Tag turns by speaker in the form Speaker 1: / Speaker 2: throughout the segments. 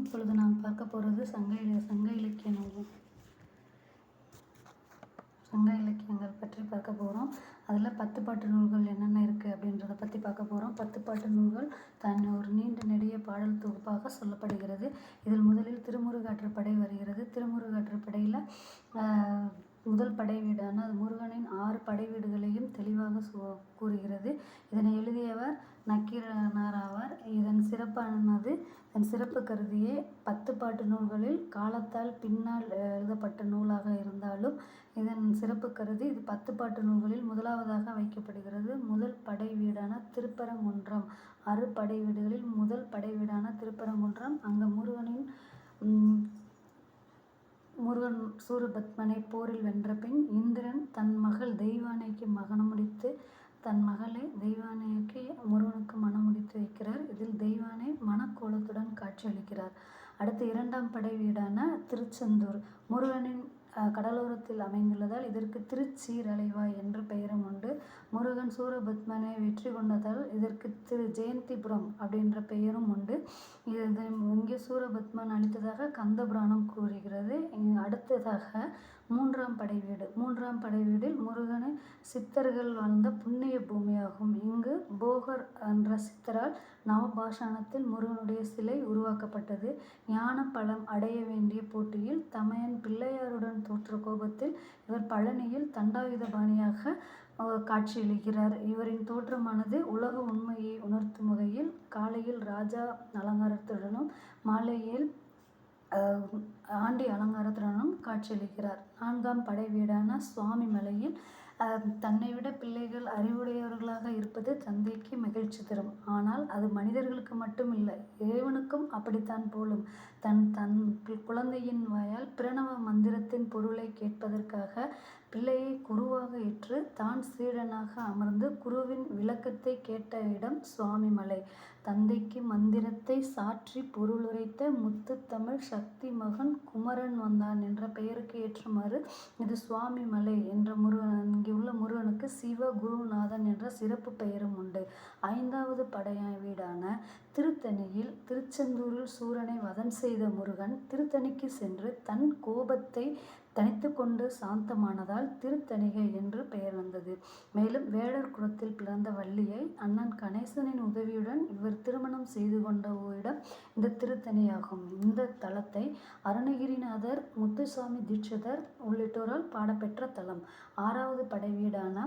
Speaker 1: இப்பொழுது நாம் பார்க்க போகிறது சங்க இல சங்க இலக்கிய நூல். சங்க இலக்கியங்கள் பற்றி பார்க்க போகிறோம் அதில் பத்து பாட்டு நூல்கள் என்னென்ன இருக்குது அப்படின்றத பற்றி பார்க்க போகிறோம் பத்து பாட்டு நூல்கள் தன் ஒரு நீண்ட நெடிய பாடல் தொகுப்பாக சொல்லப்படுகிறது. இதில் முதலில் திருமுருகாற்றுப்படை வருகிறது. திருமுருகாற்றுப்படையில் முதல் படை வீடான முருகனின் ஆறு படை வீடுகளையும் தெளிவாக கூறுகிறது. இதனை எழுதியவர் நக்கீரனார் ஆவார். இதன் சிறப்பானது இதன் சிறப்பு கருதியே பத்து பாட்டு நூல்களில் காலத்தால் பின்னால் எழுதப்பட்ட நூலாக இருந்தாலும் இதன் சிறப்பு கருதி இது பத்து பாட்டு நூல்களில் முதலாவதாக வைக்கப்படுகிறது. முதல் படை வீடான திருப்பரங்குன்றம். ஆறு படை வீடுகளில் முதல் படை வீடான திருப்பரங்குன்றம். அங்கே முருகனின் சூரபத்மனை போரில் வென்ற பின் இந்திரன் தன் மகள் தெய்வானைக்கு மகனம் முடித்து தன் மகளை தெய்வானைக்கு முருகனுக்கு மணமுடித்து வைக்கிறார். இதில் தெய்வானை மனக்கோலத்துடன் காட்சியளிக்கிறார். அடுத்து இரண்டாம் படை வீடான திருச்செந்தூர். முருகனின் கடலோரத்தில் அமைந்துள்ளதால் இதற்கு திருச்சீரலைவாய் என்ற பெயரும் உண்டு. முருகன் சூரபத்மனை வெற்றி கொண்டதால் இதற்கு திரு ஜெயந்திபுரம் அப்படின்ற பெயரும் உண்டு. இது இங்கே சூரபத்மன் அளித்ததாக கந்தபுராணம் கூறுகிறது. அடுத்ததாக மூன்றாம் படை வீடு. மூன்றாம் படை வீடில் முருகனை சித்தர்கள் வாழ்ந்த புண்ணிய பூமியாகும். இங்கு போகர் என்ற சித்தரால் நவபாஷாணத்தில் முருகனுடைய சிலை உருவாக்கப்பட்டது. ஞான பலம் அடைய வேண்டிய போட்டியில் தமையன் பிள்ளையாருடன் தோற்ற கோபத்தில் இவர் பழனியில் தண்டாயுதபாணியாக காட்சியளிக்கிறார். இவரின் தோற்றமானது உலக உண்மையை உணர்த்தும் வகையில் காலையில் ராஜா அலங்காரத்துடனும் மாலையில் ஆண்டி அலங்காரத்துடனும் காட்சியளிக்கிறார். நான்காம் படை வீடான சுவாமி மலையில் தன்னை விட பிள்ளைகள் அறிவுடையவர்களாக இருப்பது தந்தைக்கு மகிழ்ச்சி தரும். ஆனால் அது மனிதர்களுக்கு மட்டும் இல்லை இறைவனுக்கும் அப்படித்தான் போலும். தன் தன் குழந்தையின் வாயால் பிரணவ மந்திரத்தின் பொருளை கேட்பதற்காக பிள்ளையை குருவாக ஏற்று தான் சீடனாக அமர்ந்து குருவின் விளக்கத்தை கேட்ட இடம் சுவாமி மலை தந்தைக்கு மந்திரத்தை சாற்றி பொருளுரைத்த முத்துத்தமிழ் சக்தி மகன் குமரன் வந்தான் என்ற பெயருக்கு ஏற்றுமாறு இது சுவாமி மலை என்ற முருகன் இங்கே உள்ள முருகனுக்கு சிவ குருநாதன் என்ற சிறப்பு பெயரும் உண்டு. ஐந்தாவது படைய வீடான திருத்தணியில் திருச்செந்தூரில் சூரனை வதம் செய்த முருகன் திருத்தணிக்கு சென்று தன் கோபத்தை தனித்து கொண்டு சாந்தமானதால் திருத்தணிகை என்று பெயர் வந்தது. மேலும் வேடர் குலத்தில் பிறந்த வள்ளியை அண்ணன் கணேசனின் உதவியுடன் இவர் திருமணம் செய்து கொண்ட ஓரிடம் இந்த திருத்தணியாகும். இந்த தலத்தை அருணகிரிநாதர் முத்துசாமி தீட்சிதர் உள்ளிட்டோரால் பாடப்பெற்ற தலம். ஆறாவது படை வீடான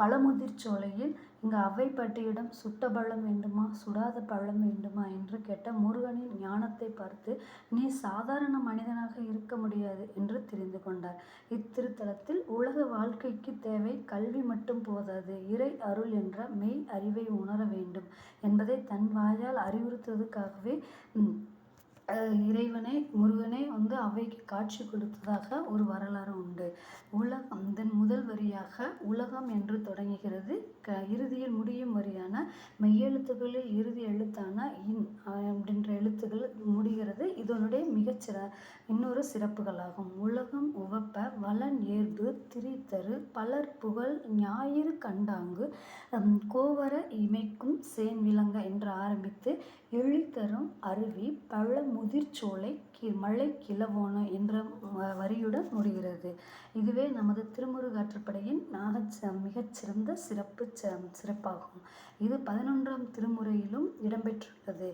Speaker 1: பழமுதிர் சோலையில் இங்கு அவை பட்டியிடம் சுட்ட பழம் வேண்டுமா சுடாத பழம் வேண்டுமா என்று கேட்ட முருகனின் ஞானத்தை பார்த்து நீ சாதாரண மனிதனாக இருக்க முடியாது என்று தெரிந்து கொண்டார். இத்திருத்தலத்தில் உலக வாழ்க்கைக்கு தேவை கல்வி மட்டும் போதாது இறை அருள் என்ற மெய் அறிவை உணர வேண்டும் என்பதை தன் வாயால் அறிவுறுத்துவதற்காகவே இறைவனை முருகனே வந்து அவைக்கு காட்சி கொடுத்ததாக ஒரு வரலாறு உண்டு. உலகம் அதன் முதல் வரியாக உலகம் என்று தொடங்குகிறது. க இறுதியில் முடியும் வரியான மெய்யெழுத்துக்களில் இறுதி எழுத்தான இன் அப்படின்ற எழுத்துக்கள் முடிகிறது. இதனுடைய மிகச்சிற இன்னொரு சிறப்புகளாகும். உலகம் உவப்ப வளன் ஏர்பு திரித்தரு பலர் புகழ் ஞாயிறு கண்டாங்கு கோவர இமைக்கும் சேன் விலங்க என்று ஆரம்பித்து எழித்தரும் அருவி பழ முதிர்ச்சோலை கி மழை கிளவோன என்ற வரியுடன் முடிகிறது. இதுவே நமது திருமுருகாற்றுப்படையின் நாக மிகச்சிறந்த சிறப்பு சிறப்பாகும். இது பதினொன்றாம் திருமுறையிலும் இடம்பெற்றுள்ளது.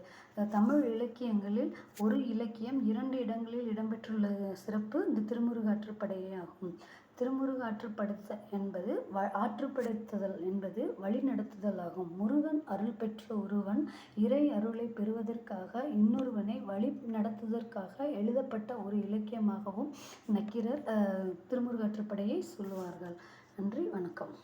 Speaker 1: தமிழ் இலக்கியங்களில் ஒரு இலக்கியம் இரண்டு இடங்களில் இடம்பெற்றுள்ள சிறப்பு இந்த திருமுருகாற்றுப்படையே ஆகும் திருமுருக ஆற்றுப்படுத்த என்பது வ ஆற்றுப்படுத்துதல் என்பது வழிநடத்துதல் ஆகும் முருகன் அருள் பெற்ற ஒருவன் இறை அருளை பெறுவதற்காக இன்னொருவனை வழி நடத்துவதற்காக எழுதப்பட்ட ஒரு இலக்கியமாகவும் நக்கீரர் திருமுருகாற்றுப்படையை சொல்லுவார்கள். நன்றி வணக்கம்.